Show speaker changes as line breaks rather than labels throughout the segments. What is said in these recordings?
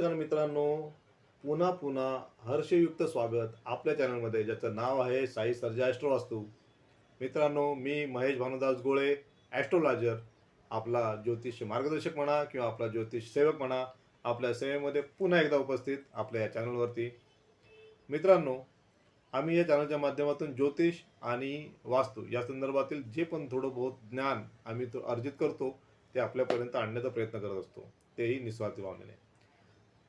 नमस्कार मित्रांनो. पुन्हा पुन्हा हर्षयुक्त स्वागत आपल्या चॅनलमध्ये ज्याचं नाव आहे साई सर्जा ॲस्ट्रो वास्तू मित्रांनो मी महेश भानुदास गोळे ॲस्ट्रोलॉजर. आपला ज्योतिष मार्गदर्शक म्हणा किंवा आपला ज्योतिष सेवक म्हणा आपल्या सेवेमध्ये पुन्हा एकदा उपस्थित आपल्या या चॅनलवरती. मित्रांनो आम्ही या चॅनलच्या माध्यमातून ज्योतिष आणि वास्तू या संदर्भातील जे पण थोडं बहुत ज्ञान आम्ही तो अर्जित करतो ते आपल्यापर्यंत आणण्याचा प्रयत्न करत असतो. तेही निस्वार्थी भावनेने.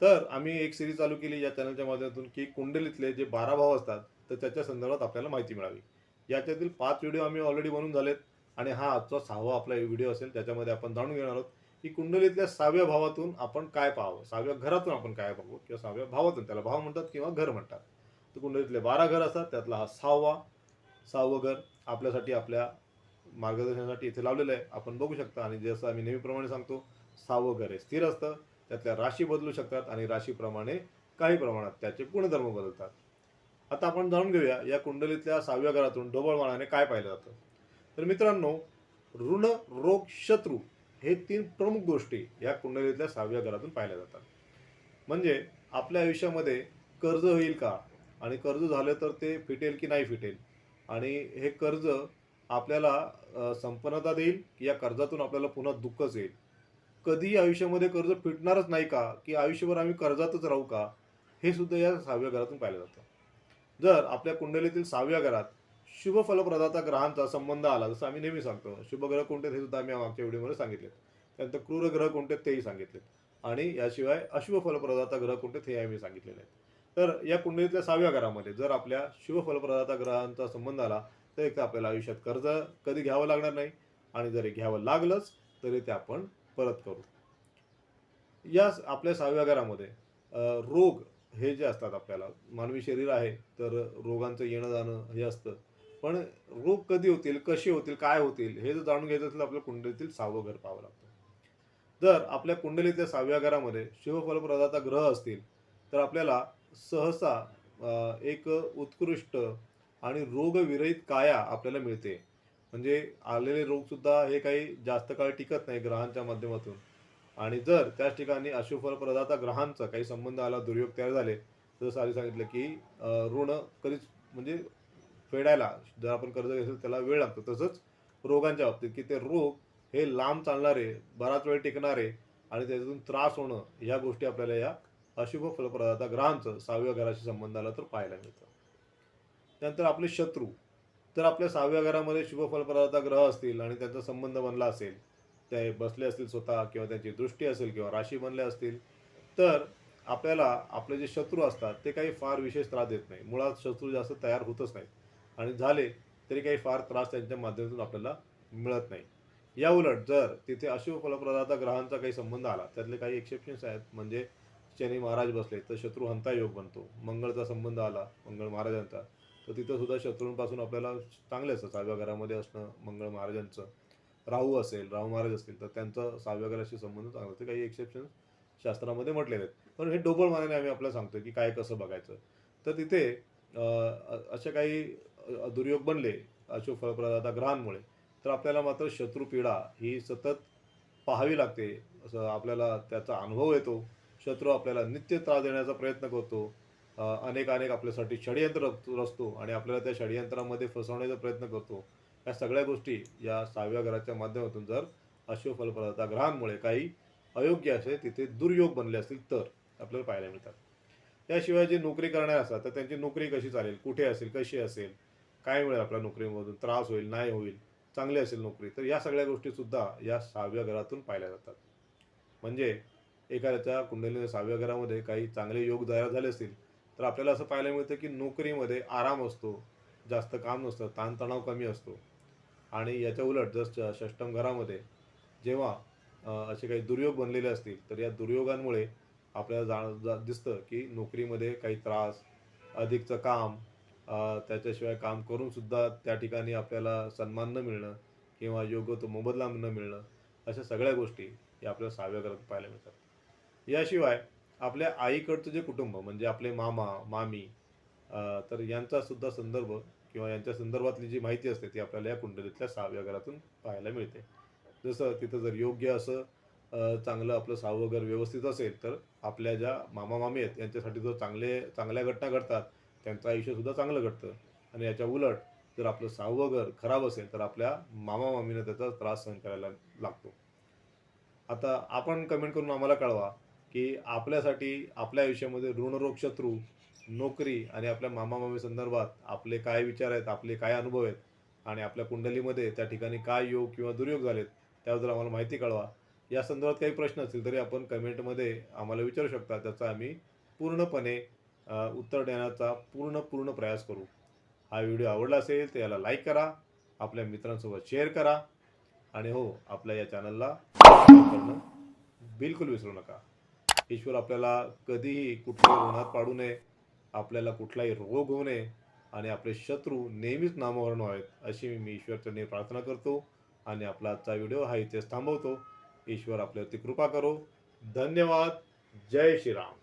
तर आम्ही एक सिरीज चालू केली या चॅनलच्या माध्यमातून की कुंडलीतले जे बारा भाव असतात तर त्याच्या संदर्भात आपल्याला माहिती मिळावी. याच्यातील पाच व्हिडिओ आम्ही ऑलरेडी बनून झालेत आणि हा आजचा सहावा आपला व्हिडिओ असेल त्याच्यामध्ये आपण जाणून घेणार आहोत की कुंडलीतल्या सहाव्या भावातून आपण काय पाहावं सहाव्या घरातून आपण काय पाहू किंवा सहाव्या भावातून त्याला भाव म्हणतात किंवा घर म्हणतात. तर कुंडलीतले बारा घर असतात त्यातला हा सहावा सहावं घर आपल्यासाठी आपल्या मार्गदर्शनासाठी इथे लावलेलं आहे. आपण बघू शकता आणि जसं आम्ही नेहमीप्रमाणे सांगतो सहावं घर हे स्थिर असतं. त्यातल्या राशी बदलू शकतात आणि राशीप्रमाणे काही प्रमाणात त्याचे गुणधर्म बदलतात. आता आपण जाणून घेऊया या कुंडलीतल्या सहाव्या घरातून ढोबळमानाने काय पाहिलं जातं. तर मित्रांनो ऋण रोग शत्रू हे तीन प्रमुख गोष्टी या कुंडलीतल्या सहाव्या घरातून पाहिल्या जातात. म्हणजे आपल्या आयुष्यामध्ये कर्ज होईल का? आणि कर्ज झालं तर ते फिटेल की नाही फिटेल? आणि हे कर्ज आपल्याला संपन्नता देईल की या कर्जातून आपल्याला पुन्हा दुःखच येईल? कधी आयुष्यामध्ये कर्ज फिटणारच नाही का? की आयुष्यभर आम्ही कर्जातच राहू का? हे सुद्धा या सहाव्या घरातून पाहिलं जातं. जर आपल्या कुंडलीतील सहाव्या घरात शुभ फलप्रदाता ग्रहांचा संबंध आला जसं आम्ही नेहमी सांगतो शुभ ग्रह कोणते हे सुद्धा आम्ही मागच्या व्हिडिओमध्ये सांगितले त्यानंतर क्रूर ग्रह कोणते तेही सांगितलेत. आणि याशिवाय अशुभ फलप्रदाता ग्रह कोणते हे आम्ही सांगितलेले आहेत. तर या कुंडलीतल्या सहाव्या घरामध्ये जर आपल्या शुभ फलप्रदाता ग्रहांचा संबंध आला तर एक तर आपल्याला आयुष्यात कर्ज कधी घ्यावं लागणार नाही. आणि जरी घ्यावं लागलंच तरी ते आपण परत करू. या आपल्या सहाव्या घरामध्ये रोग हे जे असतात आपल्याला मानवी शरीर आहे तर रोगांचं येणं जाणं हे असतं. पण रोग कधी होतील कसे होतील काय होतील हे जर जाणून घ्यायचं असेल तर आपल्या कुंडलीतील सहावं घर पाहावं लागतं. जर आपल्या कुंडलीतल्या सहाव्या घरामध्ये शिवफलप्रदाता ग्रह असतील तर आपल्याला सहसा एक उत्कृष्ट आणि रोगविरहित काया आपल्याला मिळते. म्हणजे आलेले रोगसुद्धा हे काही जास्त काळ टिकत नाही ग्रहांच्या माध्यमातून. आणि जर त्याच ठिकाणी अशुफल प्रदाता ग्रहांचा काही संबंध आला दुर्योग तयार झाले तर जसं आधी सांगितलं की ऋण कधीच म्हणजे फेडायला जर आपण कर्ज घेतलं त्याला वेळ लागतो. तसंच रोगांच्या बाबतीत की ते रोग हे लांब चालणारे बराच वेळ टिकणारे आणि त्याच्यातून त्रास होणं ह्या गोष्टी आपल्याला या अशुभ फलप्रदाता ग्रहांचं सहाव्या घराशी संबंध आला तर पाहायला मिळतं. त्यानंतर आपले शत्रू. तर आपल्या सहाव्या घरामध्ये शुभफलप्रदाता ग्रह असतील आणि त्यांचा संबंध बनला असेल ते बसले असतील स्वतः किंवा त्यांची दृष्टी असेल किंवा राशी बनल्या असतील तर आपल्याला आपले जे शत्रू असतात ते काही फार विशेष त्रास देत नाही. मुळात शत्रू जास्त तयार होतच नाहीत. आणि झाले तरी काही फार त्रास त्यांच्या माध्यमातून आपल्याला मिळत नाही. या उलट जर तिथे अशुभ फलप्रदाता ग्रहांचा काही संबंध आला त्यातले काही एक्सेप्शन्स आहेत म्हणजे शनी महाराज बसले तर शत्रू हंता योग बनतो. मंगळचा संबंध आला मंगळ महाराजांचा. तर तिथं सुद्धा शत्रूंपासून आपल्याला चांगले असतं. सहाव्या घरामध्ये असणं मंगळ महाराजांचं. राहू असेल राहू महाराज असतील तर त्यांचा सहाव्या घराशी संबंध चांगला. ते काही एक्सेप्शन शास्त्रामध्ये म्हटलेले आहेत. पण हे डोबळ मानाने आम्ही आपल्याला सांगतो की काय कसं बघायचं. तर तिथे असे काही दुर्योग बनले अशुभ फळप्रदाता ग्रहांमुळे. तर आपल्याला मात्र शत्रू पीडा ही सतत पाहावी लागते. असं आपल्याला त्याचा अनुभव येतो. शत्रू आपल्याला नित्य त्रास देण्याचा प्रयत्न करतो. अनेक अनेक आपल्यासाठी षडयंत्र रचतो आणि आपल्याला त्या षडयंत्रामध्ये फसवण्याचा प्रयत्न करतो. या सगळ्या गोष्टी या सहाव्या घराच्या माध्यमातून जर अशुभ फलप्रदाता ग्रहांमुळे काही अयोग्य असे तिथे दुर्योग बनले असतील तर आपल्याला पाहायला मिळतात. त्याशिवाय जे नोकरी करणारे असतात तर त्यांची नोकरी कशी चालेल? कुठे असेल? कशी असेल? काय मिळेल आपल्या नोकरीमधून? त्रास होईल? नाही होईल? चांगली असेल नोकरी? तर या सगळ्या गोष्टीसुद्धा या सहाव्या घरातून पाहिल्या जातात. म्हणजे एखाद्याच्या कुंडलीने सहाव्या घरामध्ये काही चांगले योग जाहीर झाले असतील तर आपल्याला असं पाहायला मिळतं की नोकरीमध्ये आराम असतो जास्त काम नसतं ताणतणाव कमी असतो. आणि याच्या उलट जर षष्टम घरामध्ये जेव्हा असे काही दुर्योग बनलेले असतील तर या दुर्योगांमुळे आपल्याला जाण जा दिसतं की नोकरीमध्ये काही त्रास अधिकचं काम त्याच्याशिवाय काम करूनसुद्धा त्या ठिकाणी आपल्याला सन्मान न मिळणं किंवा योग्य तो मोबदला न मिळणं अशा सगळ्या गोष्टी या आपल्या सहाव्या घरात पाहायला मिळतात. याशिवाय आपल्या आईकडचं जे कुटुंब म्हणजे आपले मामा मामी तर यांचा सुद्धा संदर्भ किंवा यांच्या संदर्भातली जी माहिती असते ती आपल्याला या कुंडलीतल्या सहाव्या घरातून पाहायला मिळते. जसं तिथं जर योग्य असं चांगलं आपलं सहावं घर व्यवस्थित असेल तर आपल्या ज्या मामा मामी आहेत यांच्यासाठी जर चांगले चांगल्या घटना घडतात त्यांचं आयुष्यसुद्धा चांगलं घडतं. आणि याच्या उलट जर आपलं सहावं घर खराब असेल तर आपल्या मामा मामीनं त्याचा त्रास सहन करायला लागतो. आता आपण कमेंट करून आम्हाला कळवा की आपल्यासाठी आपल्या आयुष्यामध्ये ऋणरोग शत्रू नोकरी आणि आपल्या मामा मामी संदर्भात आपले काय विचार आहेत आपले काय अनुभव आहेत आणि आपल्या कुंडलीमध्ये त्या ठिकाणी काय योग किंवा दुर्योग झालेत त्याबद्दल आम्हाला माहिती कळवा. या संदर्भात काही प्रश्न असतील तरी आपण कमेंटमध्ये आम्हाला विचारू शकता. त्याचा आम्ही पूर्णपणे उत्तर देण्याचा पूर्ण पूर्ण प्रयास करू. हा व्हिडिओ आवडला असेल तर याला लाईक करा आपल्या मित्रांसोबत शेअर करा आणि हो आपल्या या चॅनलला बिलकुल विसरू नका. ईश्वर आपल्याला कधीही कुठल्याही ऋणात पाडू नये. आपल्याला कुठलाही रोग होऊ नये. आणि आपले शत्रू नेहमीच नामवर्ण व्हावेत अशी मी ईश्वरचरणी प्रार्थना करतो. आणि आपला आजचा व्हिडिओ हा इथेच थांबवतो. ईश्वर आपल्यावरती कृपा करो. धन्यवाद. जय श्रीराम.